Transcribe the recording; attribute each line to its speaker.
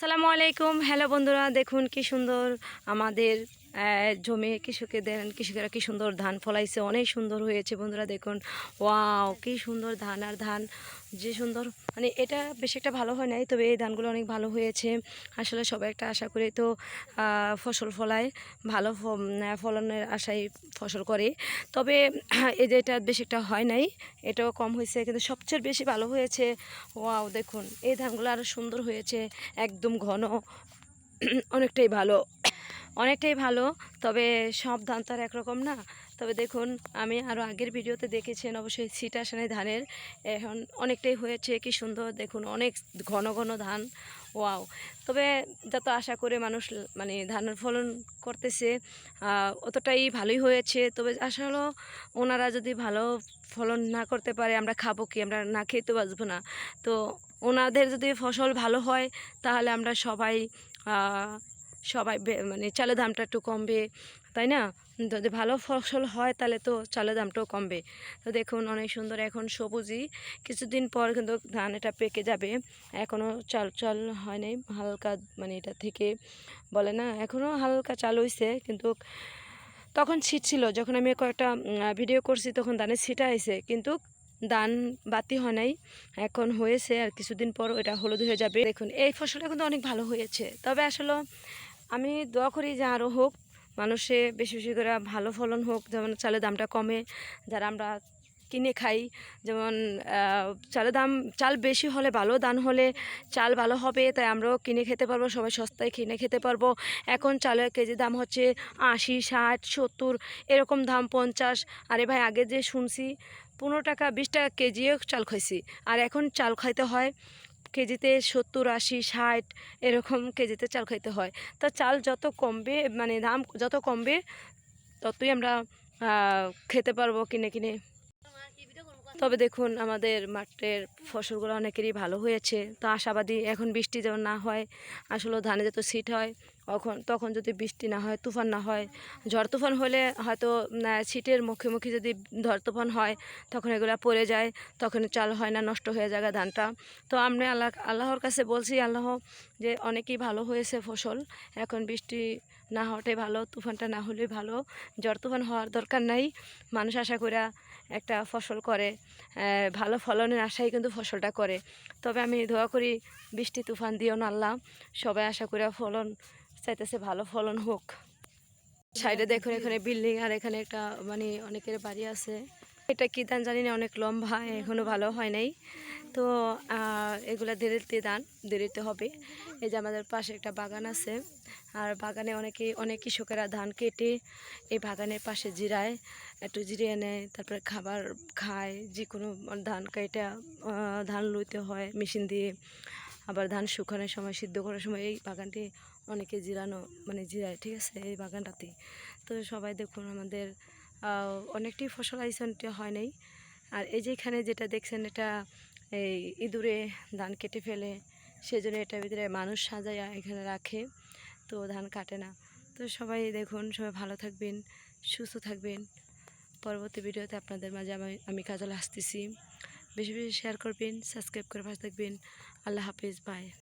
Speaker 1: আসসালামু আলাইকুম। হ্যালো বন্ধুরা দেখুন কি সুন্দর আমাদের জমি কৃষকের দেন, কৃষকেরা কি সুন্দর ধান ফলাইছে, অনেক সুন্দর হয়েছে বন্ধুরা, দেখুন। ওয়াও, কি সুন্দর ধান, আর ধান যে সুন্দর। মানে এটা বেশি একটা ভালো হয় নাই, তবে এই ধানগুলো অনেক ভালো হয়েছে। আসলে সবাই একটা আশা করে তো ফসল ফলায়, ভালো ফলনের আশায় ফসল করে। তবে এই যে এটা বেশি একটা হয় নাই, এটাও কম হয়েছে, কিন্তু সবচেয়ে বেশি ভালো হয়েছে, ওয়াও, দেখুন। এই ধানগুলো আরও সুন্দর হয়েছে, একদম ঘন, অনেকটাই ভালো। অনেকটাই ভালো। তবে সব ধান তো আর একরকম না। তবে দেখুন, আমি আরও আগের ভিডিওতে দেখেছেন অবশ্যই সিট আসানে ধানের। এখন অনেকটাই হয়েছে, কি সুন্দর দেখুন, অনেক ঘন ঘন ধান। ওয়াও! তবে যত আশা করে মানুষ মানে ধানের ফলন করতেছে অতটাই ভালোই হয়েছে। তবে আশা হলো ওনারা যদি ভালো ফলন না করতে পারে, আমরা খাব কি? আমরা না খেতে বাঁচবো না। তো ওনাদের যদি ফসল ভালো হয়, তাহলে আমরা সবাই সবাই মানে চালের দামটা একটু কমবে, তাই না? যদি ভালো ফসল হয় তাহলে তো চালের দামটাও কমবে। তো দেখুন অনেক সুন্দর এখন সবুজই কিছুদিন পর কিন্তু ধান এটা পেকে যাবে। এখনও চাল চাল হয় নাই, হালকা মানে এটা থেকে বলে না এখনও হালকা চাল হয়েছে কিন্তু তখন ছিট ছিল, যখন আমি কয়েকটা ভিডিও করছি তখন ধানের ছিটা আইছে, কিন্তু ধান বাতি হয় নাই, এখন হয়েছে আর কিছুদিন পর এটা হলুদ হয়ে যাবে। দেখুন, এই ফসলটা কিন্তু অনেক ভালো হয়েছে। তবে আসলে আমি দোয়া করি যে আরও হোক, মানুষে বেশি বেশি করে ভালো ফলন হোক, যেমন চালের দামটা কমে, যারা আমরা কিনে খাই, যেমন চালের দাম, চাল বেশি হলে ভালো, দান হলে চাল ভালো হবে, তাই আমরাও কিনে খেতে পারব, সবাই সস্তায় কিনে খেতে পারব। এখন চালের কেজি দাম হচ্ছে আশি, ষাট, সত্তর, এরকম দাম পঞ্চাশ। আরে ভাই, আগে যে শুনছি, পনেরো টাকা, বিশ টাকা কেজিও চাল খাইছি, আর এখন চাল খাইতে হয়। কেজিতে সত্তর, আশি, ষাট এরকম কেজিতে চাল খাইতে হয়। তা চাল যত কমবে মানে দাম যত কমবে, ততই আমরা খেতে পারব কিনে কিনে। তবে দেখুন, আমাদের মাঠের ফসলগুলো অনেকেরই ভালো হয়েছে। তো আশাবাদী, এখন বৃষ্টি যেমন না হয় আসলে ধানে যত সিট হয় তখন তখন যদি বৃষ্টি না হয়, তুফান না হয়, ঝড় তুফান হলে হয়তো সিটের মুখে মুখে যদি ঝড় তুফান হয়, তখন এগুলো পড়ে যায়, তখন চাল হয় না, নষ্ট হয়ে যায় ধানটা। তো আমরা আল্লাহ, আল্লাহর কাছে বলছি, আল্লাহ, যে অনেকেই ভালো হয়েছে ফসল, এখন বৃষ্টি না হওয়াটাই ভালো, তুফানটা না হলে ভালো, ঝড় তুফান হওয়ার দরকার নাই। মানুষ আশা করে একটা ফসল করে ভালো ফলনের আশায় কিন্তু ফসলটা করে। তবে আমি দোয়া করি, বৃষ্টি তুফান দিও না আল্লাহ, সবাই আশা করে ফলন চাইতেছে ভালো ফলন হোক। সাইডে দেখুন এখানে বিল্ডিং আর এখানে একটা মানে অনেকের বাড়ি আছে। এটা কি দান জানি না, অনেক লম্বা, এখনও ভালো হয় নাই। তো এগুলো এগুলা দেরিতে দান, দেরিতে হবে। এই যে আমাদের পাশে একটা বাগান আছে। আর বাগানে অনেকে, অনেক কৃষকেরা ধান কেটে এই বাগানের পাশে জিরায়, একটু জিরিয়ে নেয়। তারপরে খাবার খায় যে কোনো ধান কেটে ধান লইতে হয় মেশিন দিয়ে। আবার ধান শুকানোর সময়, সিদ্ধ করার সময় এই বাগানটি অনেকে জিরানো মানে জিরায়, ঠিক আছে? এই বাগানটাতে। তো সবাই দেখুন আমাদের অনেকটি ফসল আইসনটি হয় নাই। আর এই যে এখানে যেটা দেখছেন, এটা এই ইঁদুরে ধান কেটে ফেলে, সেজন্য এটার ভিতরে মানুষ সাজাইয়া এখানে রাখে, তো ধান কাটে না। তো সবাই দেখুন, সবাই ভালো থাকবেন, সুস্থ থাকবেন। পরবর্তী ভিডিওতে আপনাদের মাঝে আমি আমি কাজল আসতেছি। বেশি বেশি শেয়ার করবেন সাবস্ক্রাইব করে পাশে থাকবেন। আল্লাহ হাফিজ বাই